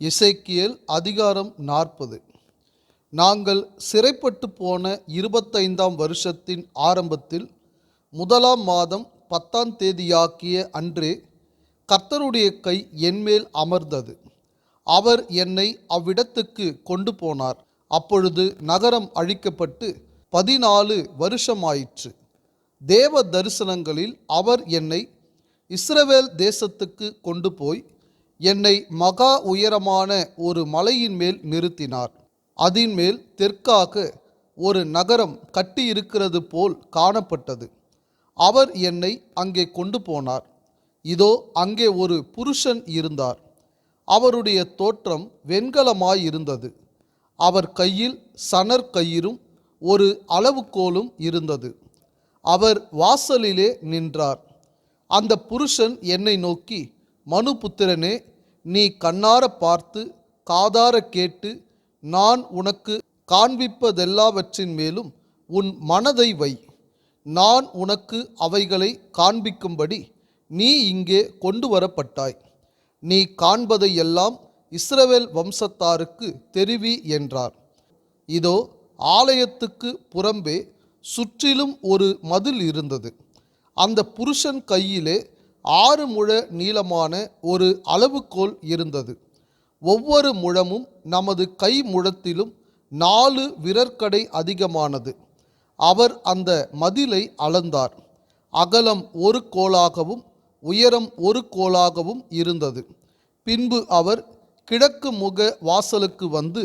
இசைக்கியல் அதிகாரம் நாற்பது. நாங்கள் சிறைப்பட்டு போன இருபத்தைந்தாம் வருஷத்தின் ஆரம்பத்தில் முதலாம் மாதம் பத்தாம் தேதியாக்கிய அன்றே கர்த்தருடைய கை என்மேல் அமர்ந்தது. அவர் என்னை அவ்விடத்துக்கு கொண்டு போனார். அப்பொழுது நகரம் அழிக்கப்பட்டு பதினாலு வருஷமாயிற்று. தேவ தரிசனங்களில் அவர் என்னை இஸ்ரவேல் தேசத்துக்கு கொண்டு போய் என்னை மகா உயரமான ஒரு மலையின் மேல் நிறுத்தினார். அதின் மேல் தெற்காக ஒரு நகரம் கட்டியிருக்கிறது போல் காணப்பட்டது. அவர் என்னை அங்கே கொண்டு போனார். இதோ அங்கே ஒரு புருஷன் இருந்தார். அவருடைய தோற்றம் வெண்கலமாயிருந்தது. அவர் கையில் சணற் கயிறும் ஒரு அளவுகோலும் இருந்தது. அவர் வாசலிலே நின்றார். அந்த புருஷன் என்னை நோக்கி மனுபுத்திரனே நீ கண்ணார பார்த்து காதார கேட்டு நான் உனக்கு காண்பிப்பதெல்லாவற்றின் மேலும் உன் மனதை வை. நான் உனக்கு அவைகளை காண்பிக்கும்படி நீ இங்கே கொண்டு வரப்பட்டாய் நீ காண்பதையெல்லாம் இஸ்ரவேல் வம்சத்தாருக்கு தெரிவி என்றார். இதோ ஆலயத்துக்கு புறம்பே சுற்றிலும் ஒரு மதில் இருந்தது. அந்த புருஷன் கையிலே ஆறு முழ நீளமான ஒரு அளவுகோல் இருந்தது. ஒவ்வொரு முழமும் நமது கை முழத்திலும் நாலு விரற்கடை அதிகமானது. அவர் அந்த மதிலை அளந்தார். அகலம் ஒரு கோலாகவும் உயரம் ஒரு கோலாகவும் இருந்தது. பின்பு அவர் கிழக்கு முக வாசலுக்கு வந்து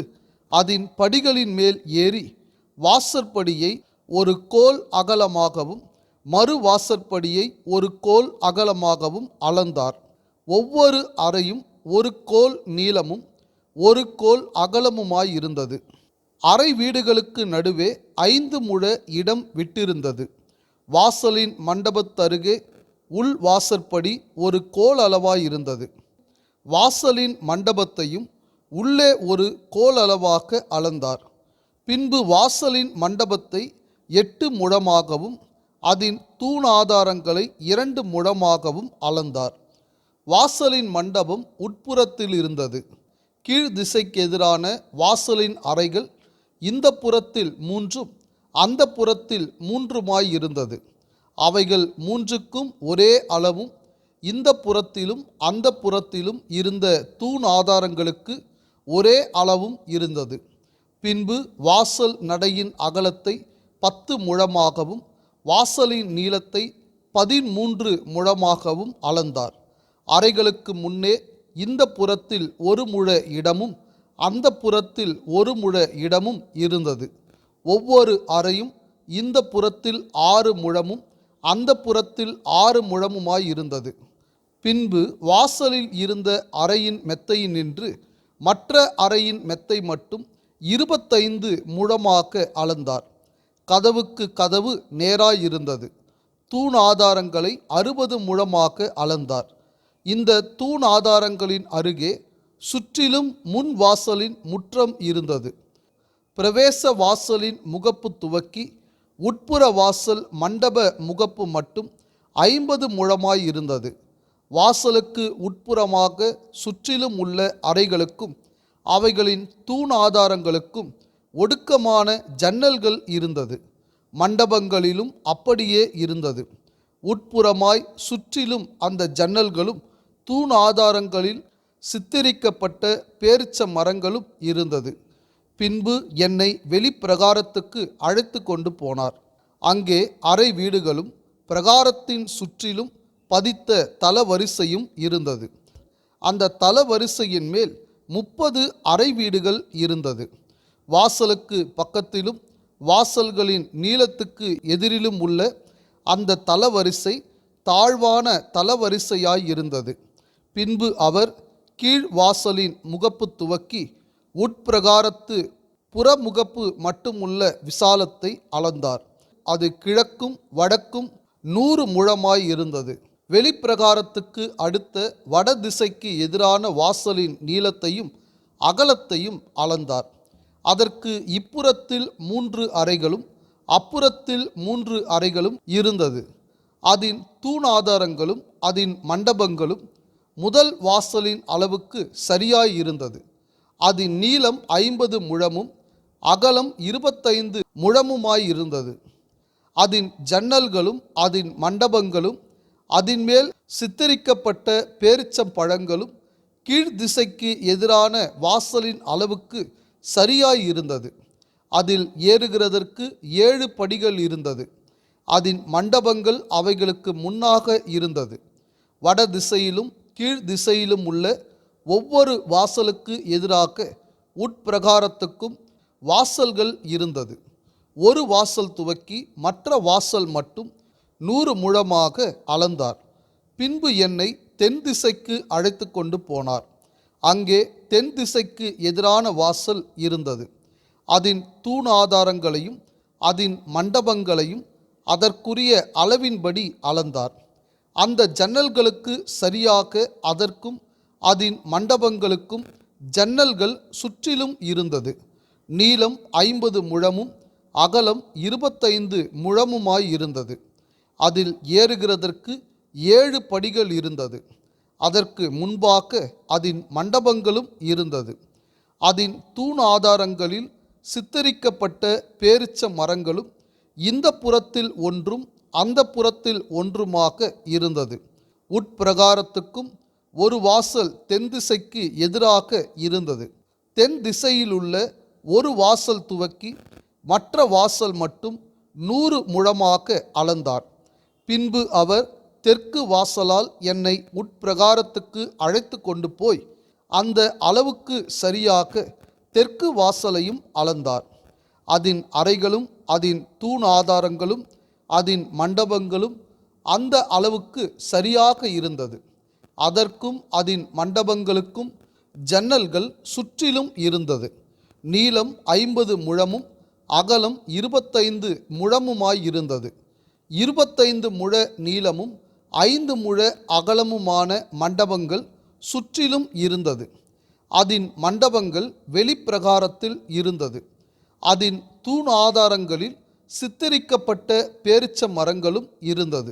அதன் படிகளின் மேல் ஏறி வாசற்படியை ஒரு கோல் அகலமாகவும் மறு வாசற்படியை ஒரு கோல் அகலமாகவும் அளந்தார். ஒவ்வொரு அறையும் ஒரு கோல் நீளமும் ஒரு கோல் அகலமுமாயிருந்தது அறை வீடுகளுக்கு நடுவே ஐந்து முழ இடம் விட்டிருந்தது. வாசலின் மண்டபத்தருகே உள் வாசற்படி ஒரு கோல் அளவாயிருந்தது வாசலின் மண்டபத்தையும் உள்ளே ஒரு கோல் அளவாக அளந்தார். பின்பு வாசலின் மண்டபத்தை எட்டு முழமாகவும் அதன் தூண் ஆதாரங்களை இரண்டு முழமாகவும் அளந்தார். வாசலின் மண்டபம் உட்புறத்தில் இருந்தது. கீழ் திசைக்கு எதிரான வாசலின் அறைகள் இந்த புறத்தில் மூன்றும் அந்த புறத்தில் மூன்றுமாய் இருந்தது. அவைகள் மூன்றுக்கும் ஒரே அளவும் இந்த புறத்திலும் அந்த புறத்திலும் இருந்த தூண் ஆதாரங்களுக்கு ஒரே அளவும் இருந்தது. பின்பு வாசல் நடையின் அகலத்தை பத்து முழமாகவும் வாசலின் நீளத்தை பதிமூன்று முழமாகவும் அளந்தார். அறைகளுக்கு முன்னே இந்த புறத்தில் ஒரு முழ இடமும் அந்த புறத்தில் ஒரு முழ இடமும் இருந்தது. ஒவ்வொரு அறையும் இந்த புறத்தில் ஆறு முழமும் அந்த புறத்தில் ஆறு முழமுமாய் இருந்தது. பின்பு வாசலில் இருந்த அறையின் மெத்தையினின்று மற்ற அறையின் மெத்தை மட்டும் இருபத்தைந்து முழமாக அளந்தார். கதவுக்கு கதவு நேராயிருந்தது. தூண் ஆதாரங்களை அறுபது முழமாக அளந்தார். இந்த தூண் ஆதாரங்களின் அருகே சுற்றிலும் முன் வாசலின் முற்றம் இருந்தது. பிரவேச வாசலின் முகப்பு துவக்கி உட்புற வாசல் மண்டப முகப்பு மட்டும் ஐம்பது முழமாய் இருந்தது வாசலுக்கு உட்புறமாக சுற்றிலும் உள்ள அறைகளுக்கும் அவைகளின் தூண் ஆதாரங்களுக்கும் ஒடுக்கமான ஜன்னல்கள் இருந்தது. மண்டபங்களிலும் அப்படியே இருந்தது. உட்புறமாய் சுற்றிலும் அந்த ஜன்னல்களும் தூண் ஆதாரங்களில் சித்தரிக்கப்பட்ட பேரிச்ச மரங்களும் இருந்தது. பின்பு என்னை வெளிப்பிரகாரத்துக்கு அழைத்து கொண்டு போனார். அங்கே அறை வீடுகளும் பிரகாரத்தின் சுற்றிலும் பதித்த தலவரிசையும் இருந்தது. அந்த தலவரிசையின் மேல் முப்பது அறை வீடுகள் இருந்தது. வாசலுக்கு பக்கத்திலும் வாசல்களின் நீளத்துக்கு எதிரிலும் உள்ள அந்த தலவரிசை தாழ்வான தளவரிசையாயிருந்தது. பின்பு அவர் கீழ் வாசலின் முகப்பு துவக்கி உட்பிரகாரத்து புறமுகப்பு மட்டுமுள்ள விசாலத்தை அளந்தார். அது கிழக்கும் வடக்கும் நூறு முழமாய் இருந்தது வெளிப்பிரகாரத்துக்கு அடுத்த வடதிசைக்கு எதிரான வாசலின் நீளத்தையும் அகலத்தையும் அளந்தார். அதற்கு இப்புறத்தில் மூன்று அறைகளும் அப்புறத்தில் மூன்று அறைகளும் இருந்தது. அதன் தூணாதாரங்களும் அதன் மண்டபங்களும் முதல் வாசலின் அளவுக்கு சரியாய் இருந்தது அதன் நீளம் ஐம்பது முழமும் அகலம் இருபத்தைந்து முழமுமாய் இருந்தது அதன் ஜன்னல்களும் அதன் மண்டபங்களும் அதன் மேல் சித்தரிக்கப்பட்ட பேரிச்சம் பழங்களும் கீழ் திசைக்கு எதிரான வாசலின் அளவுக்கு சரியாய் இருந்தது அதில் ஏறுகிறதற்கு ஏழு படிகள் இருந்தது. அதன் மண்டபங்கள் அவைகளுக்கு முன்னாக இருந்தது. வட திசையிலும் கீழ் திசையிலும் உள்ள ஒவ்வொரு வாசலுக்கு எதிராக உட்பிரகாரத்துக்கும் வாசல்கள் இருந்தது. ஒரு வாசல் துவக்கி மற்ற வாசல் மட்டும் நூறு முழமாக அளந்தார். பின்பு என்னை தென் திசைக்கு அழைத்து கொண்டு போனார். அங்கே தென் திசைக்கு எதிரான வாசல் இருந்தது. அதன் தூண் ஆதாரங்களையும் அதன் மண்டபங்களையும் அதற்குரிய அளவின்படி அளந்தார். அந்த ஜன்னல்களுக்கு சரியாக அதற்கும் அதன் மண்டபங்களுக்கும் ஜன்னல்கள் சுற்றிலும் இருந்தது. நீளம் ஐம்பது முழமும் அகலம் இருபத்தைந்து முழமுமாய் இருந்தது. அதில் ஏறுகிறதற்கு ஏழு படிகள் இருந்தது. அதற்கு முன்பாக அதன் மண்டபங்களும் இருந்தது. அதன் தூண் ஆதாரங்களில் சித்தரிக்கப்பட்ட பேரிச்ச மரங்களும் இந்த புறத்தில் ஒன்றும் அந்த புறத்தில் ஒன்றுமாக இருந்தது. உட்பிரகாரத்துக்கும் ஒரு வாசல் தென் திசைக்கு எதிராக இருந்தது. தென் திசையிலுள்ள ஒரு வாசல் துவக்கி மற்ற வாசல் மட்டும் நூறு முழமாக அளந்தார். பின்பு அவர் தெற்கு வாசலால் என்னை உட்பிரகாரத்துக்கு அழைத்து கொண்டு போய் அந்த அளவுக்கு சரியாக தெற்கு வாசலையும் அளந்தார். அதன் அறைகளும் அதன் தூண் ஆதாரங்களும் அதன் மண்டபங்களும் அந்த அளவுக்கு சரியாக இருந்தது. அதற்கும் அதன் மண்டபங்களுக்கும் ஜன்னல்கள் சுற்றிலும் இருந்தது. நீளம் ஐம்பது முழமும் அகலம் இருபத்தைந்து முழமுமாய் இருந்தது. இருபத்தைந்து முழ நீளமும் ஐந்து முழ அகலமுமான மண்டபங்கள் சுற்றிலும் இருந்தது. அதன் மண்டபங்கள் வெளிப்பிரகாரத்தில் இருந்தது. அதன் தூண் ஆதாரங்களில் சித்தரிக்கப்பட்ட பேரிச்ச மரங்களும் இருந்தது.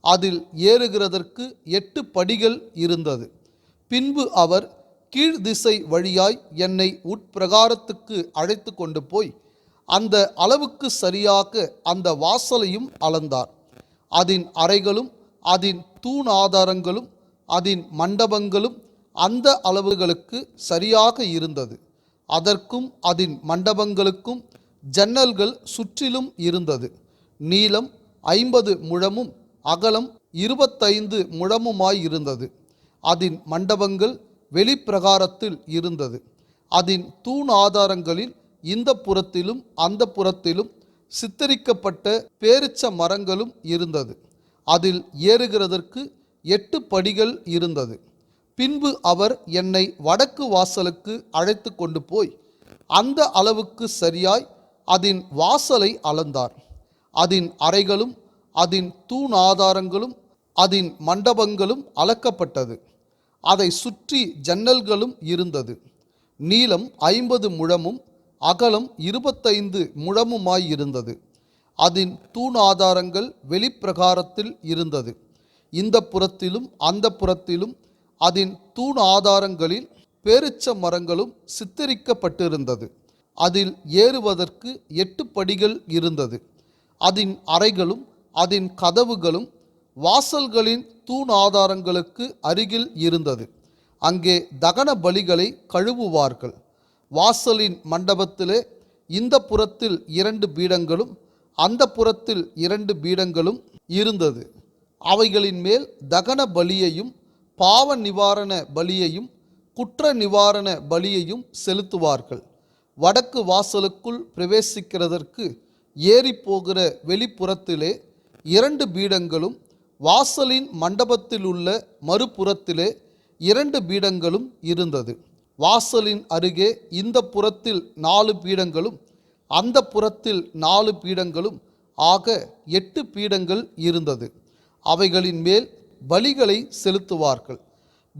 அதில் ஏறுகிறதற்கு எட்டு படிகள் இருந்தது. பின்பு அவர் கீழ் திசை வழியாய் என்னை உட்பிரகாரத்துக்கு அழைத்து கொண்டு போய் அந்த அளவுக்கு சரியாக அந்த வாசலையும் அளந்தார். அதன் அறைகளும் அதன் தூண் ஆதாரங்களும் அதன் மண்டபங்களும் அந்த அளவுகளுக்கு சரியாக இருந்தது. அதற்கும் அதன் மண்டபங்களுக்கும் ஜன்னல்கள் சுற்றிலும் இருந்தது. நீளம் ஐம்பது முழமும் அகலம் இருபத்தைந்து முழமுமாய் இருந்தது. அதன் மண்டபங்கள் வெளிப்பிரகாரத்தில் இருந்தது. அதன் தூண் ஆதாரங்களில் இந்த புறத்திலும் அந்த புறத்திலும் சித்தரிக்கப்பட்ட பேரிச்ச மரங்களும் இருந்தது. அதில் ஏறுகிறதற்கு எட்டு படிகள் இருந்தது. பின்பு அவர் என்னை வடக்கு வாசலுக்கு அழைத்து கொண்டு போய் அந்த அளவுக்கு சரியாய் அதன் வாசலை அளந்தார். அதன் அறைகளும் அதன் தூண் ஆதாரங்களும் அதன் மண்டபங்களும் அளக்கப்பட்டது. அதை சுற்றி ஜன்னல்களும் இருந்தது. நீளம் ஐம்பது முழமும் அகலம் இருபத்தைந்து முழமுமாய் இருந்தது. அதன் தூண் ஆதாரங்கள் வெளிப்பிரகாரத்தில் இருந்தது. இந்த புறத்திலும் அந்த புறத்திலும் அதன் தூண் ஆதாரங்களில் பேரிச்ச மரங்களும் சித்தரிக்கப்பட்டிருந்தது. அதில் ஏறுவதற்கு எட்டு படிகள் இருந்தது. அதன் அறைகளும் அதன் கதவுகளும் வாசல்களின் தூண் ஆதாரங்களுக்கு அருகில் இருந்தது. அங்கே தகன பலிகளை கழுவுவார்கள். வாசலின் மண்டபத்திலே இந்த புறத்தில் இரண்டு பீடங்களும் அந்த புறத்தில் இரண்டு பீடங்களும் இருந்தது. அவைகளின் மேல் தகன பலியையும் பாவ நிவாரண பலியையும் குற்ற நிவாரண பலியையும் செலுத்துவார்கள். வடக்கு வாசலுக்குள் பிரவேசிக்கிறதற்கு ஏறிப்போகிற வெளிப்புறத்திலே இரண்டு பீடங்களும் வாசலின் மண்டபத்தில் உள்ள மறுபுறத்திலே இரண்டு பீடங்களும் இருந்தது. வாசலின் அருகே இந்த புறத்தில் நாலு பீடங்களும் அந்த புறத்தில் நாலு பீடங்களும் ஆக எட்டு பீடங்கள் இருந்தது. அவைகளின் மேல் பலிகளை செலுத்துவார்கள்.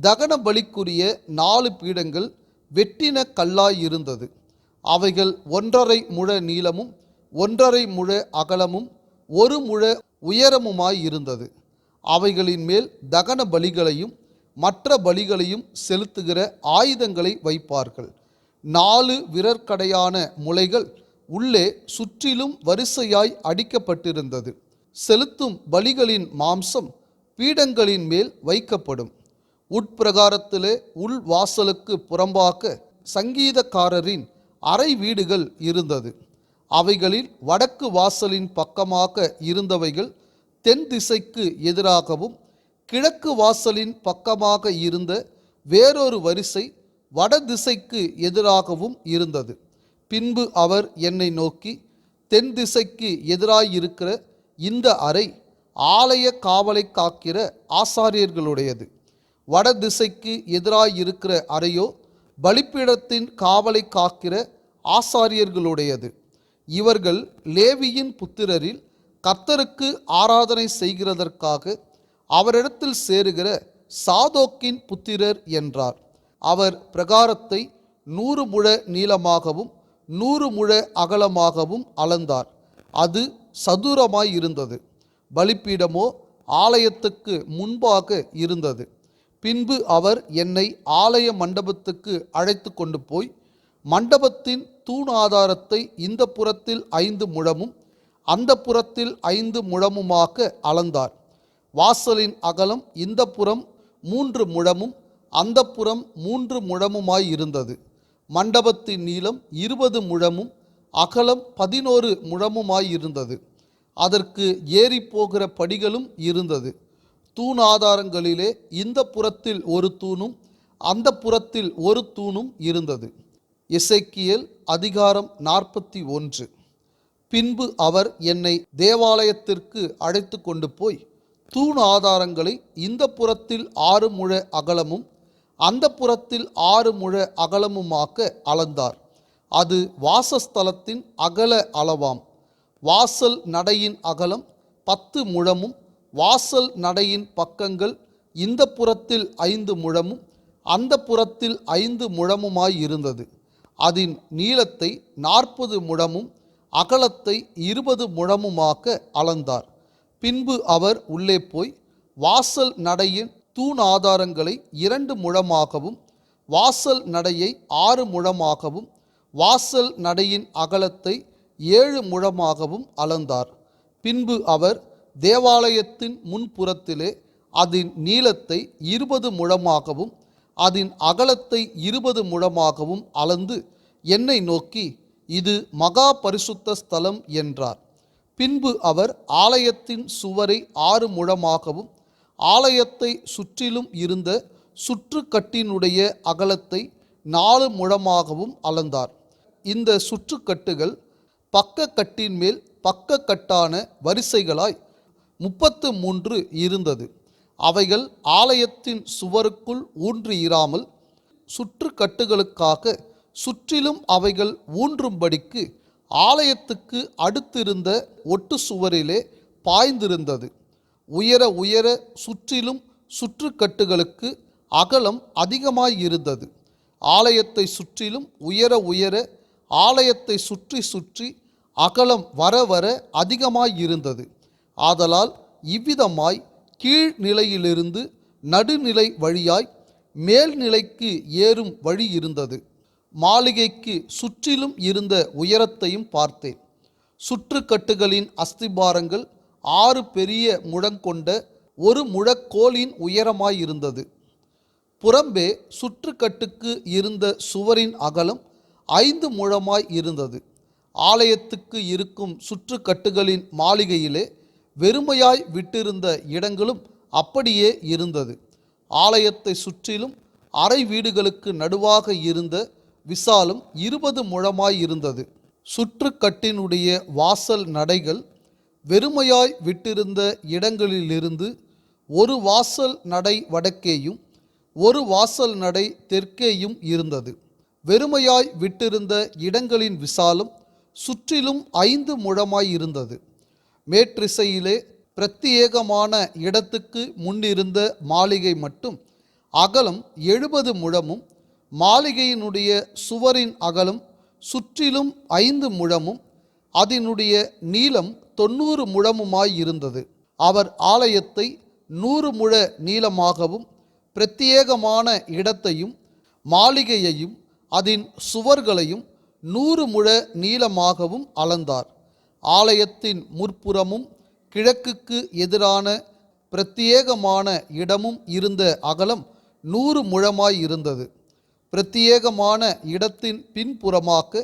தகன பலிக்குரிய நாலு பீடங்கள் வெட்டின கல்லாய் இருந்தது. அவைகள் ஒன்றரை முழ நீளமும் ஒன்றரை முழ அகலமும் ஒரு முழ உயரமுமாய் இருந்தது. அவைகளின் மேல் தகன பலிகளையும் மற்ற பலிகளையும் செலுத்துகிற ஆயுதங்களை வைப்பார்கள். நாலு விரற்கடையான முளைகள் உள்ளே சுற்றிலும் வரிசையாய் அடிக்கப்பட்டிருந்தது. செலுத்தும் பலிகளின் மாம்சம் பீடங்களின் மேல் வைக்கப்படும். உட்பிரகாரத்திலே உள் வாசலுக்கு புறம்பாக சங்கீதக்காரரின் அறை வீடுகள் இருந்தது. அவைகளில் வடக்கு வாசலின் பக்கமாக இருந்தவைகள் தென் திசைக்கு எதிராகவும் கிழக்கு வாசலின் பக்கமாக இருந்த வேறொரு வரிசை வட திசைக்கு எதிராகவும் இருந்தது. பின்பு அவர் என்னை நோக்கி தென் திசைக்கு எதிராயிருக்கிற இந்த அறை ஆலய காவலை காக்கிற ஆசாரியர்களுடையது. வட திசைக்கு எதிராயிருக்கிற அறையோ பலிப்பீடத்தின் காவலை காக்கிற ஆசாரியர்களுடையது. இவர்கள் லேவியின் புத்திரரில் கர்த்தருக்கு ஆராதனை செய்கிறதற்காக அவரிடத்தில் சேருகிற சாதோக்கின் புத்திரர் என்றார். அவர் பிரகாரத்தை நூறு முழ நீளமாகவும் நூறு முழ அகலமாகவும் அளந்தார். அது சதுரமாய் இருந்தது. பலிப்பீடமோ ஆலயத்துக்கு முன்பாக இருந்தது. பின்பு அவர் என்னை ஆலய மண்டபத்துக்கு அழைத்து கொண்டு போய் மண்டபத்தின் தூண் ஆதாரத்தை இந்த புறத்தில் ஐந்து முழமும் அந்த புறத்தில் ஐந்து முழமுமாக அளந்தார். வாசலின் அகலம் இந்த புறம் மூன்று முழமும் அந்த புறம் மூன்று முழமுமாய் இருந்தது. மண்டபத்தின் நீளம் இருபது முழமும் அகலம் பதினோரு முழமுமாயிருந்தது அதற்கு ஏறி போகிற படிகளும் இருந்தது. தூண் ஆதாரங்களிலே இந்த புறத்தில் ஒரு தூணும் அந்த புறத்தில் ஒரு தூணும் இருந்தது. இசைக்கியல் அதிகாரம் நாற்பத்தி ஒன்று. பின்பு அவர் என்னை தேவாலயத்திற்கு அழைத்து கொண்டு போய் தூண் ஆதாரங்களை இந்த புறத்தில் ஆறு முழ அகலமும் அந்த புறத்தில் ஆறு முழ அகலமுமாக்க அளந்தார். அது வாசஸ்தலத்தின் அகல அளவாம். வாசல் நடையின் அகலம் பத்து முழமும் வாசல் நடையின் பக்கங்கள் இந்த புறத்தில் ஐந்து முழமும் அந்த புறத்தில் ஐந்து முழமுமாய் இருந்தது. அதன் நீளத்தை நாற்பது முழமும் அகலத்தை இருபது முழமுமாக்க அளந்தார். பின்பு அவர் உள்ளே போய் வாசல் நடையின் தூண் ஆதாரங்களை இரண்டு முழமாகவும் வாசல் நடையை ஆறு முழமாகவும் வாசல் நடையின் அகலத்தை ஏழு முழமாகவும் அளந்தார். பின்பு அவர் தேவாலயத்தின் முன்புறத்திலே அதன் நீளத்தை இருபது முழமாகவும் அதன் அகலத்தை இருபது முழமாகவும் அளந்து என்னை நோக்கி இது மகா பரிசுத்த ஸ்தலம் என்றார். பின்பு அவர் ஆலயத்தின் சுவரை ஆறு முழமாகவும் ஆலயத்தை சுற்றிலும் இருந்த சுற்றுக்கட்டினுடைய அகலத்தை நாலு முழமாகவும் அளந்தார். இந்த சுற்றுக்கட்டுகள் பக்க கட்டின் மேல் பக்க கட்டான வரிசைகளாய் முப்பத்து மூன்று இருந்தது. அவைகள் ஆலயத்தின் சுவருக்குள் ஊன்றியிராமல் சுற்றுக்கட்டுகளுக்காக சுற்றிலும் அவைகள் ஊன்றும்படிக்கு ஆலயத்துக்கு அடுத்திருந்த ஒட்டு சுவரிலே பாய்ந்திருந்தது. உயர உயர சுற்றிலும் சுற்றுக்கட்டுகளுக்கு அகலம் அதிகமாயிருந்தது. ஆலயத்தை சுற்றிலும் உயர உயர ஆலயத்தை சுற்றி சுற்றி அகலம் வர வர அதிகமாயிருந்தது. ஆதலால் இவ்விதமாய் கீழ்நிலையிலிருந்து நடுநிலை வழியாய் மேல்நிலைக்கு ஏறும் வழி இருந்தது. மாளிகைக்கு சுற்றிலும் இருந்த உயரத்தையும் பார்த்தேன். சுற்றுக்கட்டுகளின் அஸ்திபாரங்கள் ஆறு பெரிய முழங்கொண்ட ஒரு முழக்கோலின் உயரமாயிருந்தது புறம்பே சுற்றுக்கட்டுக்கு இருந்த சுவரின் அகலம் ஐந்து முழமாய் இருந்தது. ஆலயத்துக்கு இருக்கும் சுற்றுக்கட்டுகளின் மாளிகையிலே வெறுமையாய் விட்டிருந்த இடங்களும் அப்படியே இருந்தது. ஆலயத்தை சுற்றிலும் அறை வீடுகளுக்கு நடுவாக இருந்த விசாலம் இருபது முழமாய் இருந்தது. சுற்றுக்கட்டினுடைய வாசல் நடைகள் வெறுமையாய் விட்டிருந்த இடங்களிலிருந்து ஒரு வாசல் நடை வடக்கேயும் ஒரு வாசல் நடை தெற்கேயும் இருந்தது. வெறுமையாய் விட்டிருந்த இடங்களின் விசாலம் சுற்றிலும் ஐந்து முழமாய் இருந்தது. மேற்றிசையிலே பிரத்யேகமான இடத்துக்கு முன்னிருந்த மாளிகை மட்டும் அகலம் எழுபது முழமும் மாளிகையினுடைய சுவரின் அகலம் சுற்றிலும் ஐந்து முழமும் அதனுடைய நீளம் தொண்ணூறு முழமுமாய் இருந்தது. அவர் ஆலயத்தை நூறு முழ நீளமாகவும் பிரத்யேகமான இடத்தையும் மாளிகையையும் அதன் சுவர்களையும் நூறு முழ நீளமாகவும் அளந்தார். ஆலயத்தின் முற்புறமும் கிழக்குக்கு எதிரான பிரத்யேகமான இடமும் இருந்த அகலம் நூறு முழமாய் இருந்தது. பிரத்யேகமான இடத்தின் பின்புறமாக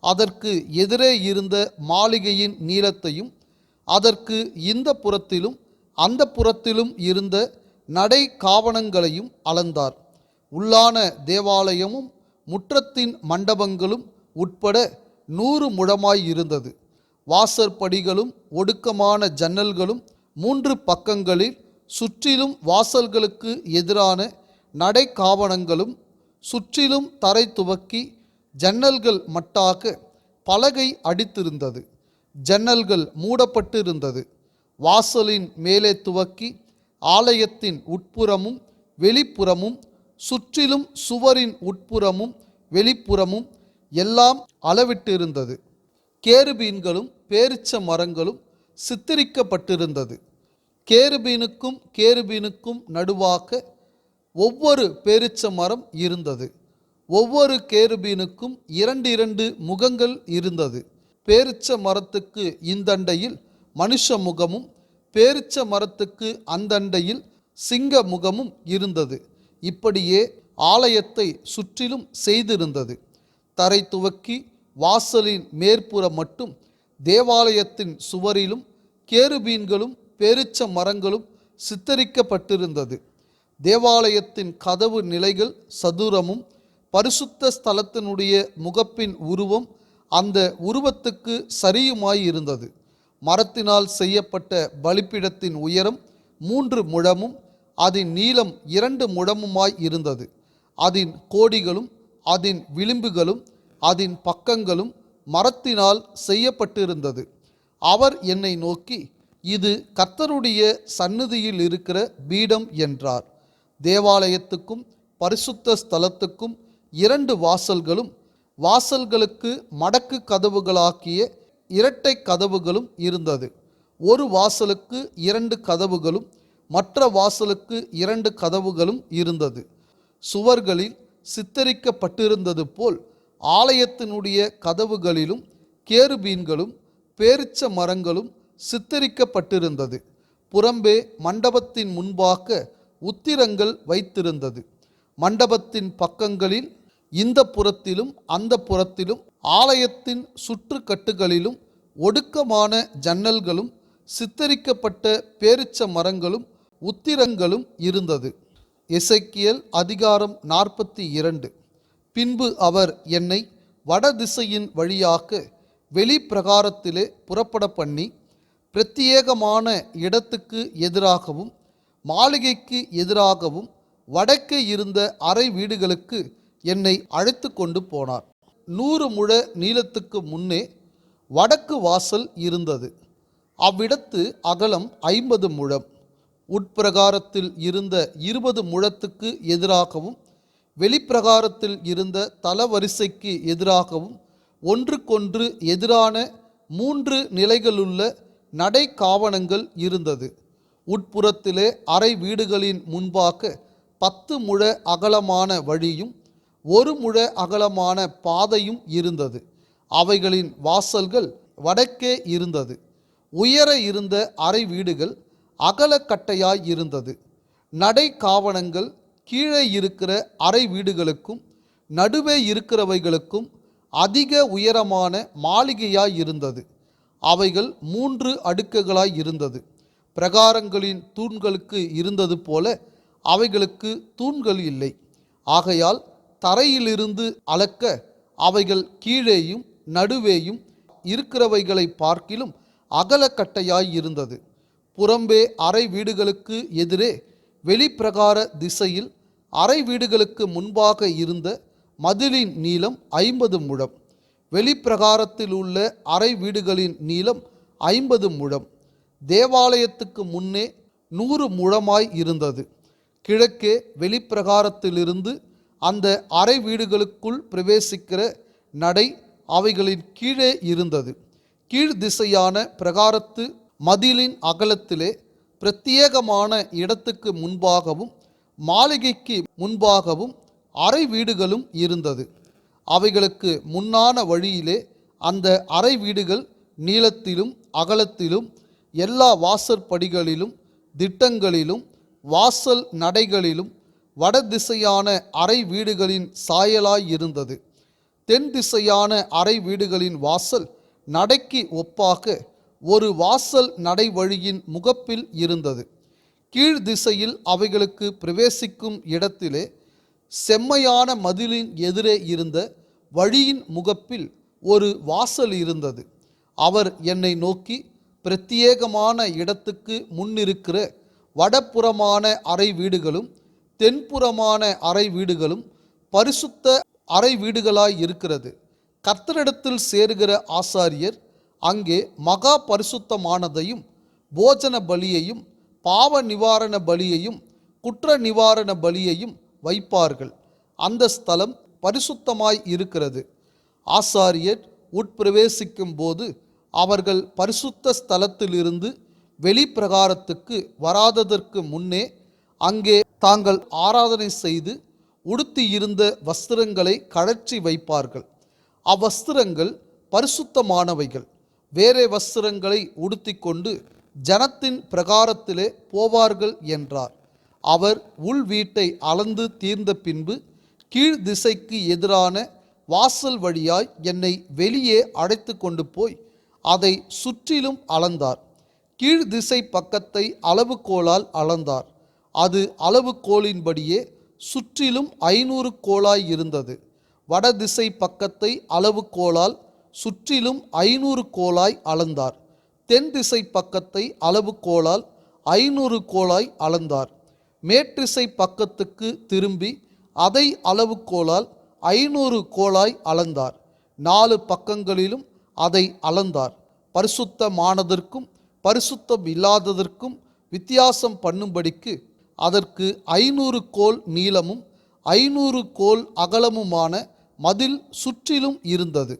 அதற்கு எதிரே இருந்த மாளிகையின் நீளத்தையும் அதற்கு இந்த புறத்திலும் அந்த புறத்திலும் இருந்த நடை காவணங்களையும் அளந்தார். உள்ளான தேவாலயமும் முற்றத்தின் மண்டபங்களும் உட்பட நூறு முழமாய் இருந்தது. வாசற்படிகளும் ஒடுக்கமான ஜன்னல்களும் மூன்று பக்கங்களில் சுற்றிலும் வாசல்களுக்கு எதிரான நடை காவணங்களும் சுற்றிலும் தரை துவக்கி ஜன்னல்கள் மட்டாக பலகை அடித்திருந்தது. ஜன்னல்கள் மூடப்பட்டிருந்தது. வாசலின் மேலே துவக்கி ஆலயத்தின் உட்புறமும் வெளிப்புறமும் சுற்றிலும் சுவரின் உட்புறமும் வெளிப்புறமும் எல்லாம் அளவிட்டிருந்தது. கேருபீன்களும் பேரிச்ச மரங்களும் சித்தரிக்கப்பட்டிருந்தது. கேருபீனுக்கும் கேருபீனுக்கும் நடுவாக ஒவ்வொரு பேரிச்ச மரம் இருந்தது. ஒவ்வொரு கேருபீனுக்கும் இரண்டு இரண்டு முகங்கள் இருந்தது. பேரிச்ச மரத்துக்கு இந்தண்டையில் மனுஷ முகமும் பேரிச்ச மரத்துக்கு அந்தண்டையில் சிங்க முகமும் இருந்தது. இப்படியே ஆலயத்தை சுற்றிலும் செய்திருந்தது. தரை துவக்கி வாசலின் மேற்புறம் மட்டும் தேவாலயத்தின் சுவரிலும் கேருபீன்களும் பேரிச்ச மரங்களும் சித்தரிக்கப்பட்டிருந்தது. தேவாலயத்தின் கதவு நிலைகள் சதுரமும் பரிசுத்த ஸ்தலத்தினுடைய முகப்பின் உருவம் அந்த உருவத்துக்கு சரியுமாய் இருந்தது. மரத்தினால் செய்யப்பட்ட பலிப்பிடத்தின் உயரம் மூன்று முழமும் அதன் நீளம் இரண்டு முழமுமாய் இருந்தது. அதன் கோடிகளும் அதன் விளிம்புகளும் அதன் பக்கங்களும் மரத்தினால் செய்யப்பட்டிருந்தது. அவர் என்னை நோக்கி இது கர்த்தருடைய சந்நிதியில் இருக்கிற பீடம் என்றார். தேவாலயத்துக்கும் பரிசுத்த ஸ்தலத்துக்கும் இரண்டு வாசல்களும் வாசல்களுக்கு மடக்கு கதவுகளாக்கிய இரட்டை கதவுகளும் இருந்தது. ஒரு வாசலுக்கு இரண்டு கதவுகளும் மற்ற வாசலுக்கு இரண்டு கதவுகளும் இருந்தது. சுவர்களில் சித்தரிக்கப்பட்டிருந்தது போல் ஆலயத்தினுடைய கதவுகளிலும் கேருபீன்களும் பேரிச்ச மரங்களும் சித்தரிக்கப்பட்டிருந்தது. புறம்பே மண்டபத்தின் முன்பாக உத்திரங்கள் வைத்திருந்தது. மண்டபத்தின் பக்கங்களில் இந்த புறத்திலும் அந்த புறத்திலும் ஆலயத்தின் சுற்றுக்கட்டுகளிலும் ஒடுக்கமான ஜன்னல்களும் சித்தரிக்கப்பட்ட பேரிச்ச மரங்களும் உத்திரங்களும் இருந்தது. இசைக்கியல் அதிகாரம் நாற்பத்தி இரண்டு. பின்பு அவர் என்னை வடதிசையின் வழியாக வெளிப்பிரகாரத்திலே புறப்பட பண்ணி பிரத்யேகமான இடத்துக்கு எதிராகவும் மாளிகைக்கு எதிராகவும் வடக்கே இருந்த அறை வீடுகளுக்கு என்னை அழைத்து கொண்டு போனார். நூறு முழ நீளத்துக்கு முன்னே வடக்கு வாசல் இருந்தது. அவ்விடத்து அகலம் ஐம்பது முழம். உட்பிரகாரத்தில் இருந்த இருபது முழத்துக்கு எதிராகவும் வெளிப்பிரகாரத்தில் இருந்த தலவரிசைக்கு எதிராகவும் ஒன்றுக்கொன்று எதிரான மூன்று நிலைகளுள்ள நடை காவணங்கள் இருந்தது. உட்புறத்திலே அறை வீடுகளின் முன்பாக பத்து முழ அகலமான வழியும் ஒரு முழ அகலமான பாதையும் இருந்தது. அவைகளின் வாசல்கள் வடக்கே இருந்தது. உயர இருந்த அறை வீடுகள் அகலக்கட்டையாய் இருந்தது. நடை காவணங்கள் கீழே இருக்கிற அறை வீடுகளுக்கும் நடுவே இருக்கிறவைகளுக்கும் அதிக உயரமான மாளிகையாய் இருந்தது. அவைகள் மூன்று அடுக்குகளாய் இருந்தது. பிரகாரங்களின் தூண்களுக்கு இருந்தது போல அவைகளுக்கு தூண்கள் இல்லை. ஆகையால் தரையிலிருந்து அளக்க அவைகள் கீழேயும் நடுவேயும் இருக்கிறவைகளை பார்க்கிலும் அகலக்கட்டையாய் இருந்தது. புறம்பே அறை வீடுகளுக்கு எதிரே வெளிப்பிரகார திசையில் அறை வீடுகளுக்கு முன்பாக இருந்த மதிலின் நீளம் ஐம்பது முழம். வெளிப்பிரகாரத்தில் உள்ள அறை வீடுகளின் நீளம் ஐம்பது முழம். தேவாலயத்துக்கு முன்னே நூறு முழமாய் இருந்தது. கிழக்கே வெளிப்பிரகாரத்திலிருந்து அந்த அறை வீடுகளுக்குள் பிரவேசிக்கிற நடை அவைகளின் கீழே இருந்தது. கீழ் திசையான பிரகாரத்து மதிலின் அகலத்திலே பிரத்யேகமான இடத்துக்கு முன்பாகவும் மாளிகைக்கு முன்பாகவும் அறை வீடுகளும் இருந்தது. அவைகளுக்கு முன்னான வழியிலே அந்த அறை வீடுகள் நீளத்திலும் அகலத்திலும் எல்லா வாசற்படிகளிலும் திட்டங்களிலும் வாசல் நடைகளிலும் வடதிசையான அறை வீடுகளின் சாயலாய் இருந்தது. தென் திசையான அறை வீடுகளின் வாசல் நடைக்கு ஒப்பாக ஒரு வாசல் நடை வழியின் முகப்பில் இருந்தது. கீழ் திசையில் அவைகளுக்கு பிரவேசிக்கும் இடத்திலே செம்மையான மதிலின் எதிரே இருந்த வழியின் முகப்பில் ஒரு வாசல் இருந்தது. அவர் என்னை நோக்கி பிரத்யேகமான இடத்துக்கு முன்னிருக்கிற வடப்புறமான அறை வீடுகளும் தென்புறமான அறை வீடுகளும் பரிசுத்த அறை வீடுகளாய் இருக்கிறது. கர்த்தரிடத்தில் சேருகிற ஆசாரியர் அங்கே மகா பரிசுத்தமானதையும் போஜன பலியையும் பாவ நிவாரண பலியையும் குற்ற நிவாரண பலியையும் வைப்பார்கள். அந்த ஸ்தலம் பரிசுத்தமாய் இருக்கிறது. ஆசாரியர் உட்பிரவேசிக்கும் போது அவர்கள் பரிசுத்த ஸ்தலத்திலிருந்து வெளிப்பிரகாரத்துக்கு வராததற்கு முன்னே அங்கே தாங்கள் ஆராதனை செய்து உடுத்தியிருந்த வஸ்திரங்களை கழற்றி வைப்பார்கள். அவ்வஸ்திரங்கள் பரிசுத்தமானவைகள். வேறே வஸ்திரங்களை உடுத்திக்கொண்டு ஜனத்தின் பிரகாரத்திலே போவார்கள் என்றார். அவர் உள் வீட்டை அளந்து தீர்ந்த பின்பு கீழ் திசைக்கு எதிரான வாசல் வழியாய் என்னை வெளியே அடைத்து கொண்டு போய் அதை சுற்றிலும் அளந்தார். கீழ் திசை பக்கத்தை அளவுகோலால் அளந்தார். அது அளவுகோலின்படியே சுற்றிலும் ஐநூறு கோலாய் இருந்தது. வடதிசை பக்கத்தை அளவுகோலால் சுற்றிலும் ஐநூறு கோலாய் அளந்தார். தென் திசை பக்கத்தை அளவுகோலால் ஐநூறு கோலாய் அளந்தார். மேற்றிசை பக்கத்துக்கு திரும்பி அதை அளவுகோலால் ஐநூறு கோலாய் அளந்தார். நாலு பக்கங்களிலும் அதை அளந்தார். பரிசுத்தமானதற்கும் பரிசுத்தம் இல்லாததற்கும் வித்தியாசம் பண்ணும்படிக்கு அதற்கு ஐநூறு கோல் நீளமும் ஐநூறு கோல் அகலமுமான மதில் சுற்றிலும் இருந்தது.